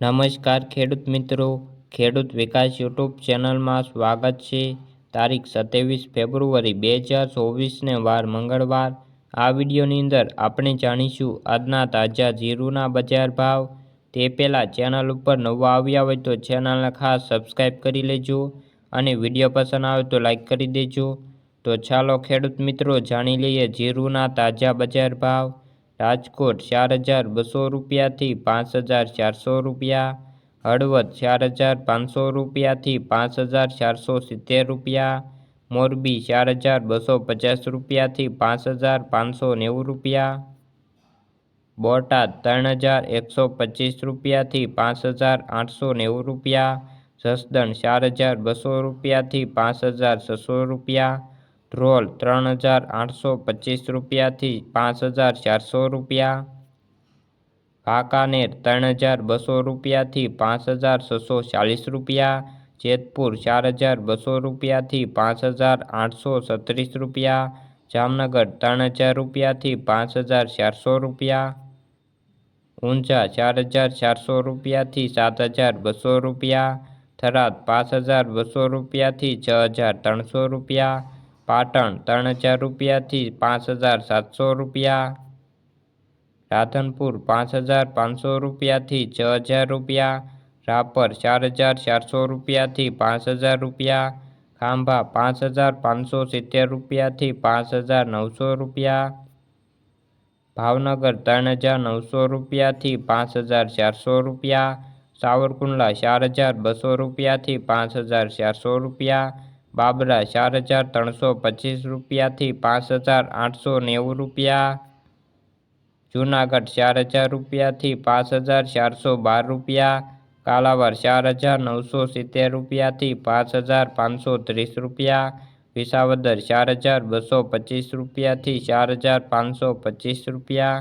નમસ્કાર ખેડૂત મિત્રો. ખેડૂત વિકાસ યુટ્યુબ ચેનલમાં સ્વાગત છે. તારીખ સત્યાવીસ ફેબ્રુઆરી બે હજાર ચોવીસને વાર મંગળવાર. આ વિડીયોની અંદર આપણે જાણીશું આજના તાજા જીરુના બજાર ભાવ. તે પહેલાં ચેનલ ઉપર નવા આવ્યા હોય તો ચેનલને ખાસ સબસ્ક્રાઈબ કરી લેજો અને વીડિયો પસંદ આવે તો લાઈક કરી દેજો. તો ચાલો ખેડૂત મિત્રો જાણી લઈએ જીરુના તાજા બજાર ભાવ. રાજકોટ ચાર હજાર બસો રૂપિયાથી પાંચ હજાર ચારસો રૂપિયા, હળવદ ચાર હજાર પાંચસો રૂપિયાથી પાંચ હજાર ચારસો સિત્તેર રૂપિયા, મોરબી ચાર હજાર બસો પચાસ રૂપિયાથી પાંચ હજાર પાંચસો નેવું રૂપિયા, બોટાદ ત્રણ હજાર એકસો પચીસ રૂપિયાથી પાંચ હજાર આઠસો નેવું રૂપિયા, જસદણ ચાર હજાર બસો રૂપિયાથી પાંચ હજાર છસો રૂપિયા ધ્રોલ ત્રણ હજાર આઠસો પચીસ રૂપિયાથી પાંચ હજાર ચારસો રૂપિયા. વાંકાનેર ત્રણ હજાર બસો રૂપિયાથી પાંચ હજાર છસો ચાલીસ રૂપિયા. જેતપુર ચાર હજાર બસો રૂપિયાથી પાંચ હજાર આઠસો છત્રીસ રૂપિયા. જામનગર ત્રણ હજાર રૂપિયાથી પાંચ હજાર ચારસો રૂપિયા. ઊંઝા ચાર હજાર ચારસો રૂપિયાથી સાત હજાર બસો રૂપિયા. થરાદ પાંચ હજાર બસો રૂપિયાથી છ હજાર ત્રણસો રૂપિયા. પાટણ ત્રણ હજાર રૂપિયાથી પાંચ હજાર સાતસો રૂપિયા. રાધનપુર પાંચ હજાર પાંચસો રૂપિયાથી છ હજાર રૂપિયા. રાપર ચાર હજાર ચારસો રૂપિયાથી પાંચ હજાર રૂપિયા. ખાંભા પાંચ હજાર પાંચસો સિત્તેર રૂપિયાથી પાંચ હજાર નવસો રૂપિયા. ભાવનગર ત્રણ હજાર નવસો રૂપિયાથી પાંચ હજાર ચારસો રૂપિયા. સાવરકુંડલા ચાર હજાર બસો રૂપિયાથી પાંચ હજાર ચારસો રૂપિયા. બાબરા ચાર હજાર ત્રણસો પચીસ રૂપિયાથી પાંચ હજાર આઠસો નેવું રૂપિયા. જૂનાગઢ ચાર હજાર રૂપિયાથી પાંચ હજાર ચારસો બાર રૂપિયા. કાલાવર ચાર હજાર નવસો સિત્તેર રૂપિયાથી પાંચ હજાર પાંચસો ત્રીસ રૂપિયા. વિસાવદર ચાર હજાર બસો પચીસ રૂપિયાથી ચાર હજાર પાંચસો પચીસ રૂપિયા.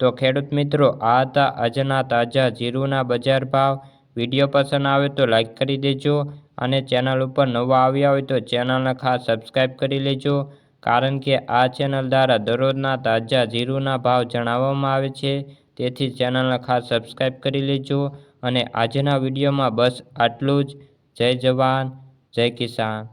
તો ખેડૂત મિત્રો, આ હતા આજના તાજા જીરુના બજાર ભાવ. વીડિયો પસંદ આવે તો લાઇક કરી દેજો. અને ચેનલ ઉપર નવા આવ્યા હોય તો ચેનલને ખાસ સબસ્ક્રાઈબ કરી લેજો. કારણ કે આ ચેનલ દ્વારા દરરોજના તાજા જીરુના ભાવ જણાવવામાં આવે છે. તેથી ચેનલને ખાસ સબસ્ક્રાઈબ કરી લેજો. અને આજના વિડીયોમાં બસ આટલું જ. જય જવાન, જય કિસાન.